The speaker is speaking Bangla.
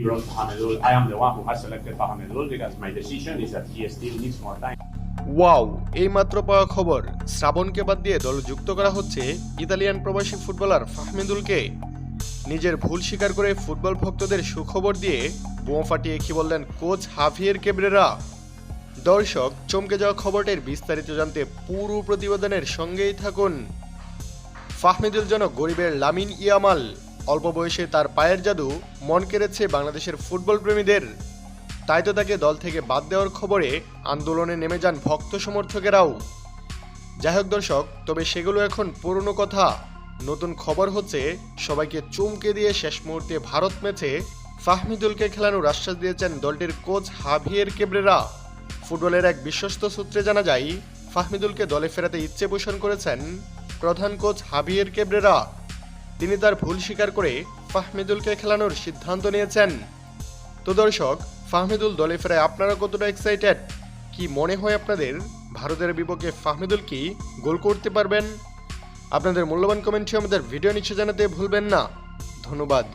He brought Hamidul. I am the one who has selected Hamidul because my decision is that he still needs more time. Wow এই মাত্র পাওয়া খবর। শ্রাবণকে বাদ দিয়ে দল যুক্ত করা হচ্ছে ইতালিয়ান প্রবাসী ফুটবলার ফাহমিদুলকে। নিজের ভুল স্বীকার করে ফুটবল ভক্তদের সুখবর দিয়ে বোমা ফাটিয়ে কি বললেন কোচ হাফিয়ের কেবরেরা? দর্শক, চমকে যাওয়া খবরটির বিস্তারিত জানতে পুরো প্রতিবেদনের সঙ্গেই থাকুন। ফাহমিদুল যেন গরিবের লামিন ইয়ামাল। অল্প বয়সে তার পায়ের জাদু মন কেড়েছে বাংলাদেশের ফুটবল প্রেমীদের। তাই তো তাকে দল থেকে বাদ দেওয়ার খবরে আন্দোলনে নেমে যান ভক্ত সমর্থকেরাও। যাই হোক দর্শক, তবে সেগুলো এখন পুরনো কথা। নতুন খবর হচ্ছে, সবাইকে চমকে দিয়ে শেষ মুহূর্তে ভারত ম্যাচে ফাহমিদুলকে খেলানোর আশ্বাস দিয়েছেন দলটির কোচ হাভিয়ের কেবরেরা। ফুটবলের এক বিশ্বস্ত সূত্রে জানা যায়, ফাহমিদুলকে দলে ফেরাতে ইচ্ছে পোষণ করেছেন প্রধান কোচ হাভিয়ের কেবরেরা। তিনি তার ভুল স্বীকার করে ফাহমিদুলকে খেলানোর সিদ্ধান্ত নিয়েছেন। তো দর্শক, ফাহমিদুল দলে ফেরায় আপনারা কতটা এক্সাইটেড কি মনে হয় আপনাদের? ভারতের বিপক্ষে ফাহমিদুল কি গোল করতে পারবেন? আপনাদের মূল্যবান কমেন্টটি আমাদের ভিডিও নিচ্ছে জানাতে ভুলবেন না। ধন্যবাদ।